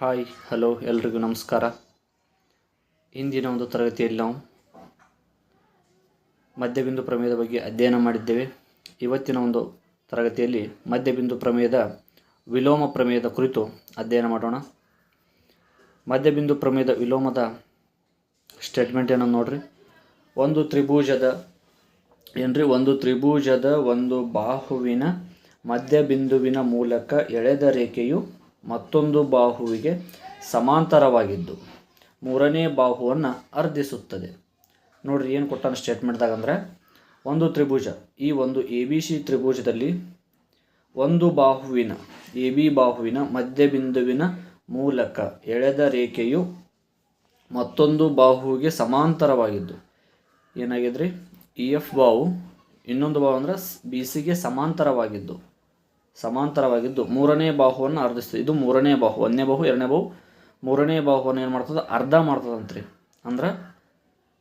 Hi, hello, ಎಲ್ರಿಗೂ ನಮಸ್ಕಾರ. ಇಂದಿನ ಒಂದು ತರಗತಿಯಲ್ಲಿ ನಾವು ಮಧ್ಯಬಿಂದು ಪ್ರಮೇಯದ ಬಗ್ಗೆ ಅಧ್ಯಯನ ಮಾಡಿದ್ದೇವೆ. ಇವತ್ತಿನ ಒಂದು ತರಗತಿಯಲ್ಲಿ ಮಧ್ಯಬಿಂದು ಪ್ರಮೇಯದ ವಿಲೋಮ ಪ್ರಮೇಯದ ಕುರಿತು ಅಧ್ಯಯನ ಮಾಡೋಣ. ಮಧ್ಯಬಿಂದು ಪ್ರಮೇಯದ ವಿಲೋಮದ ಸ್ಟೇಟ್ಮೆಂಟ್ ಏನೋ ನೋಡ್ರಿ. ಒಂದು ತ್ರಿಭುಜದ, ಏನ್ರಿ? ಒಂದು ತ್ರಿಭುಜದ ಒಂದು ಬಾಹುವಿನ ಮಧ್ಯಬಿಂದುವಿನ ಮೂಲಕ ಎಳೆದ ರೇಖೆಯು ಮತ್ತೊಂದು ಬಾಹುವಿಗೆ ಸಮಾಂತರವಾಗಿದ್ದು ಮೂರನೇ ಬಾಹುವನ್ನು ಅರ್ಧಿಸುತ್ತದೆ. ನೋಡ್ರಿ ಏನು ಕೊಟ್ಟಾನ ಸ್ಟೇಟ್ಮೆಂಟ್ದಾಗ ಅಂದರೆ ಒಂದು ತ್ರಿಭುಜ. ಈ ಒಂದು ಎ ಬಿ ಸಿ ತ್ರಿಭುಜದಲ್ಲಿ ಒಂದು ಬಾಹುವಿನ ಎ ಬಿ ಬಾಹುವಿನ ಮಧ್ಯಬಿಂದುವಿನ ಮೂಲಕ ಎಳೆದ ರೇಖೆಯು ಮತ್ತೊಂದು ಬಾಹುವಿಗೆ ಸಮಾಂತರವಾಗಿದ್ದು. ಏನಾಗಿದ್ರಿ? ಇ ಎಫ್ ಬಾವು ಇನ್ನೊಂದು ಬಾವು ಅಂದರೆ ಬಿ ಸಿಗೆ ಸಮಾಂತರವಾಗಿದ್ದು. ಸಮಾಂತರವಾಗಿದ್ದು ಮೂರನೇ ಬಾಹುವನ್ನು ಅರ್ಧಿಸ್ತದೆ. ಇದು ಮೂರನೇ ಬಾಹು, ಒಂದನೇ ಬಾಹು, ಎರಡನೇ ಬಾಹು. ಮೂರನೇ ಬಾಹುವನ್ನು ಏನು ಮಾಡ್ತದೆ? ಅರ್ಧ ಮಾಡ್ತದಂತ್ರಿ. ಅಂದ್ರೆ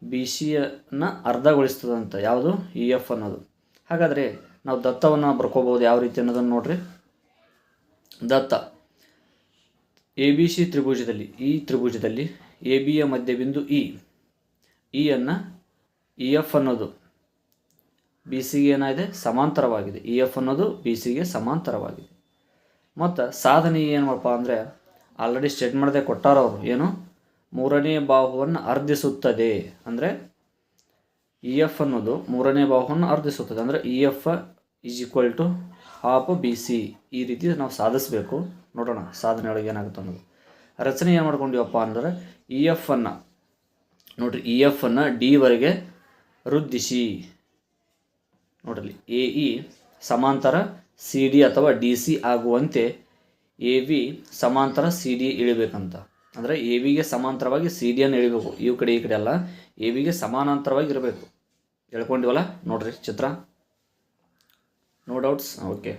ಬಿ ಸಿಯನ್ನು ಅರ್ಧಗೊಳಿಸ್ತದಂತ. ಯಾವುದು? ಇ ಎಫ್ ಅನ್ನೋದು. ಹಾಗಾದರೆ ನಾವು ದತ್ತವನ್ನು ಬರ್ಕೋಬೋದು ಯಾವ ರೀತಿ ಅನ್ನೋದನ್ನು ನೋಡ್ರಿ. ದತ್ತ. ಎ ಬಿ ಸಿ ತ್ರಿಭುಜದಲ್ಲಿ ಈ ತ್ರಿಭುಜದಲ್ಲಿ ಎ ಬಿಯ ಮಧ್ಯಬಿಂದು ಇ ಇ ಅನ್ನ ಇ ಎಫ್ ಅನ್ನೋದು. ಬಿ ಸಿಗೆ ಏನಾಗಿದೆ? ಸಮಾಂತರವಾಗಿದೆ. ಇ ಎಫ್ ಅನ್ನೋದು ಬಿ ಸಿಗೆ ಸಮಾಂತರವಾಗಿದೆ. ಮತ್ತು ಸಾಧನೆ ಏನಪ್ಪ ಅಂದರೆ ಆಲ್ರೆಡಿ ಸ್ಟೇಟ್ ಮಾಡದೆ ಕೊಟ್ಟಾರವರು ಏನು? ಮೂರನೇ ಬಾಹುವನ್ನು ಅರ್ಧಿಸುತ್ತದೆ. ಅಂದರೆ ಇ ಎಫ್ ಅನ್ನೋದು ಮೂರನೇ ಬಾಹುವನ್ನು ಅರ್ಧಿಸುತ್ತದೆ. ಅಂದರೆ E F is equal to half B C ಈ ರೀತಿ ನಾವು ಸಾಧಿಸಬೇಕು. ನೋಡೋಣ ಸಾಧನೆ ಒಳಗೆ ಏನಾಗುತ್ತೆ ಅನ್ನೋದು. ರಚನೆ ಏನು ಮಾಡ್ಕೊಂಡಿವಪ್ಪ ಅಂದರೆ ಇ ಎಫ್ ಅನ್ನು, ನೋಡಿರಿ ಇ ಎಫ್ ಅನ್ನು ಡಿವರೆಗೆ ವೃದ್ಧಿಸಿ. ನೋಡಲಿ. ಎ ಇ ಸಮಾಂತರ ಸಿ ಡಿ ಅಥವಾ ಡಿ ಸಿ ಆಗುವಂತೆ ಎ ವಿ ಸಮಾಂತರ ಸಿ ಡಿ ಇಳಿಬೇಕಂತ. ಅಂದರೆ ಎ ವಿಗೆ ಸಮಾಂತರವಾಗಿ ಸಿ ಡಿಯನ್ನು ಇಳಿಬೇಕು. ಈ ಕಡೆ ಈ ಕಡೆ ಅಲ್ಲ. ಎ ವಿಗೆ ಸಮಾನಾಂತರವಾಗಿ ಇರಬೇಕು. ಹೇಳ್ಕೊಂಡಿವಲ್ಲ? ನೋಡ್ರಿ ಚಿತ್ರ. ನೋ ಡೌಟ್ಸ್ ಓಕೆ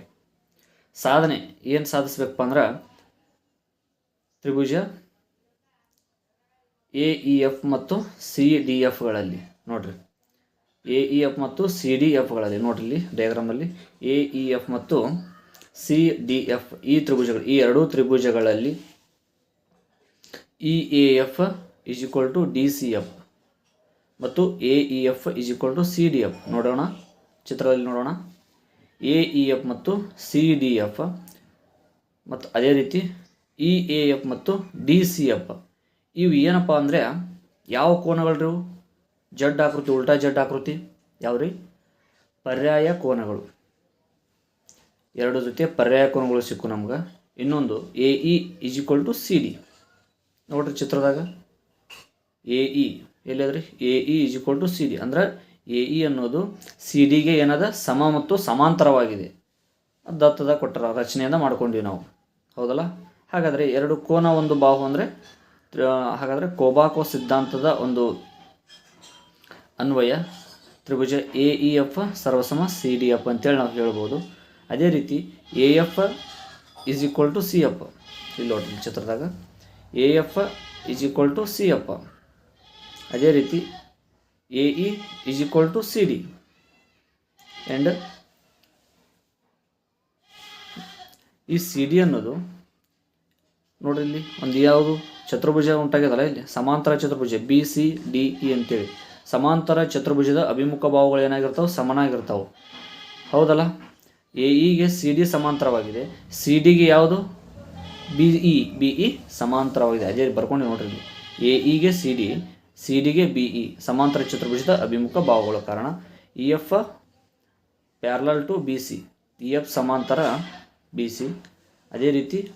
ಸಾಧನೆ. ಏನು ಸಾಧಿಸ್ಬೇಕಪ್ಪ ಅಂದ್ರೆ ತ್ರಿಭುಜ ಎ ಇ ಎಫ್ ಮತ್ತು ಸಿ ಡಿ ಎಫ್ಗಳಲ್ಲಿ ನೋಡ್ರಿ. ಎ ಇ ಎಫ್ ಮತ್ತು ಸಿ ಡಿ ಎಫ್ಗಳಲ್ಲಿ ನೋಡಿ ಇಲ್ಲಿ ಡಯಾಗ್ರಾಮಲ್ಲಿ ಎ ಇ ಎಫ್ ಮತ್ತು ಸಿ ಡಿ ಎಫ್ ಈ ತ್ರಿಭುಜಗಳು, ಈ ಎರಡೂ ತ್ರಿಭುಜಗಳಲ್ಲಿ E A F is equal to D C F ಮತ್ತು A E F is equal to C D F ನೋಡೋಣ, ಚಿತ್ರದಲ್ಲಿ ನೋಡೋಣ. ಎ ಇ ಎಫ್ ಮತ್ತು ಸಿ ಡಿ ಎಫ್ ಮತ್ತು ಅದೇ ರೀತಿ ಇ ಎ ಎಫ್ ಮತ್ತು ಡಿ ಸಿ ಎಫ್ ಇವು ಏನಪ್ಪ ಅಂದರೆ ಯಾವ ಕೋನಗಳು ಇವು ಜಡ್ ಆಕೃತಿ, ಉಲ್ಟಾ ಜಡ್ ಆಕೃತಿ ಯಾವ್ರಿ ಪರ್ಯಾಯ ಕೋನಗಳು. ಎರಡು ಜೊತೆ ಪರ್ಯಾಯ ಕೋನಗಳು ಸಿಕ್ಕು ನಮ್ಗೆ. ಇನ್ನೊಂದು, A, E is equal to C D ನೋಡ್ರಿ ಚಿತ್ರದಾಗ. A, E. ಎಲ್ಲಿದ್ರಿ? A, E is equal to C D ಅಂದ್ರೆ ಎ, ಇ ಅನ್ನೋದು ಸಿ ಡಿಗೆ ಏನದ? ಸಮ ಮತ್ತು ಸಮಾಂತರವಾಗಿದೆ. ದತ್ತದ ಕೊಟ್ಟರ ರಚನೆಯನ್ನು ಮಾಡ್ಕೊಂಡ್ವಿ ನಾವು. ಹೌದಲ್ಲ? ಹಾಗಾದರೆ ಎರಡು ಕೋನ ಒಂದು ಬಾಹು ಅಂದರೆ ಹಾಗಾದರೆ ಕೋಬಾಕೋ ಸಿದ್ಧಾಂತದ ಒಂದು ಅನ್ವಯ ತ್ರಿಭುಜ ಎ, ಇ, ಎಫ್, ಸರ್ವಸಮ, ಸಿ, ಡಿ, ಎಫ್ ಅಂತೇಳಿ ನಾವು ಹೇಳ್ಬೋದು. ಅದೇ ರೀತಿ A, F is equal to C F ಇಲ್ಲಿ ನೋಡಿ ಚಿತ್ರದಾಗ. A, F is equal to C F ಅದೇ ರೀತಿ A, E is equal to C D and ಈ ಸಿ ಡಿ ಅನ್ನೋದು ನೋಡಿರಿ ಇಲ್ಲಿ ಒಂದು ಯಾವುದು? ಚತುರ್ಭುಜ ಉಂಟಾಗ್ಯದಲ್ಲ ಇಲ್ಲಿ? ಸಮಾಂತರ ಚತುರ್ಭುಜ ಬಿ ಸಿ ಡಿ ಇ ಅಂತೇಳಿ. ಸಮಾಂತರ ಚತುರ್ಭುಜದ ಅಭಿಮುಖ ಭಾವಗಳು ಏನಾಗಿರ್ತಾವೆ ಸಮನಾಗಿರ್ತಾವೆ. ಹೌದಲ್ಲ? ಎ ಇಗೆ ಸಿ, ಡಿ ಸಮಾಂತರವಾಗಿದೆ. ಸಿ ಡಿಗೆ ಯಾವುದು? B, E. ಬಿ, ಇ ಸಮಾಂತರವಾಗಿದೆ. ಅದೇ ಬರ್ಕೊಂಡು ನೋಡ್ರಿ ಎ ಇಗೆ ಸಿ, ಡಿ. ಸಿ ಡಿಗೆ ಬಿ, ಇ ಸಮಾಂತರ ಚತುರ್ಭುಜದ ಅಭಿಮುಖ ಭಾವಗಳ. ಕಾರಣ E, F parallel to B, C. E, F ಸಮಾಂತರ ಬಿ, ಸಿ. ಅದೇ ರೀತಿ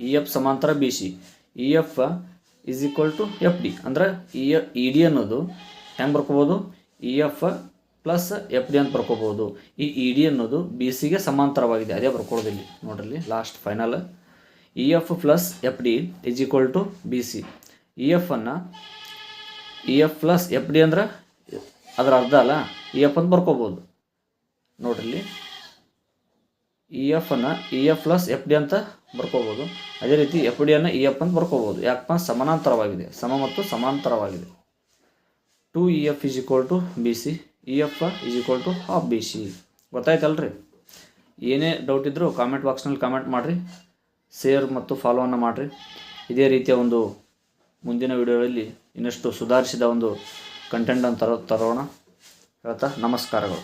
ಇ, ಎಫ್ ಸಮಾಂತರ B, C. E, F is equal to F D ಅಂದ್ರೆ ಇ ಇ ಡಿ ಅನ್ನೋದು ಹೆಂಗೆ ಬರ್ಕೋಬೋದು? E F plus F D ಅಂತ ಬರ್ಕೋಬೋದು. ಈ ಇ ಡಿ ಅನ್ನೋದು ಬಿ ಸಿಗೆ ಸಮಾಂತರವಾಗಿದೆ. ಅದೇ ಬರ್ಕೊಳ್ಳೋದಿಲ್ಲಿ ನೋಡ್ರಿ last final E F plus F D is equal to B C E F ಅನ್ನು E F plus F D ಅಂದ್ರೆ ಅದರ ಅರ್ಧ ಅಲ್ಲ? ಇ ಎಫ್ ಅಂತ ಬರ್ಕೋಬೋದು. ನೋಡ್ರಿ ಇ ಎಫ್ ಅನ್ನು E F plus F D ಅಂತ ಬರ್ಕೋಬೋದು. ಅದೇ ರೀತಿ ಎಫ್ ಡಿಯನ್ನು ಇ ಎಫ್ ಅಂತ ಬರ್ಕೋಬೋದು. ಯಾಕಪ್ಪ ಸಮಾನಾಂತರವಾಗಿದೆ. ಸಮ ಮತ್ತು ಸಮಾಂತರವಾಗಿದೆ. Two E F is equal to B C E F is equal to half B C ಗೊತ್ತಾಯ್ತಲ್ರಿ? ಏನೇ ಡೌಟ್ ಇದ್ದರೂ ಕಾಮೆಂಟ್ ಬಾಕ್ಸ್ನಲ್ಲಿ ಕಾಮೆಂಟ್ ಮಾಡಿರಿ. ಶೇರ್ ಮತ್ತು ಫಾಲೋವನ್ನು ಮಾಡಿರಿ. ಇದೇ ರೀತಿಯ ಒಂದು ಮುಂದಿನ ವಿಡಿಯೋಗಳಲ್ಲಿ ಇನ್ನಷ್ಟು ಸುಧಾರಿಸಿದ ಒಂದು ಕಂಟೆಂಟನ್ನು ತರೋ ತರೋಣ. ಹೇಳ್ತಾ ನಮಸ್ಕಾರಗಳು.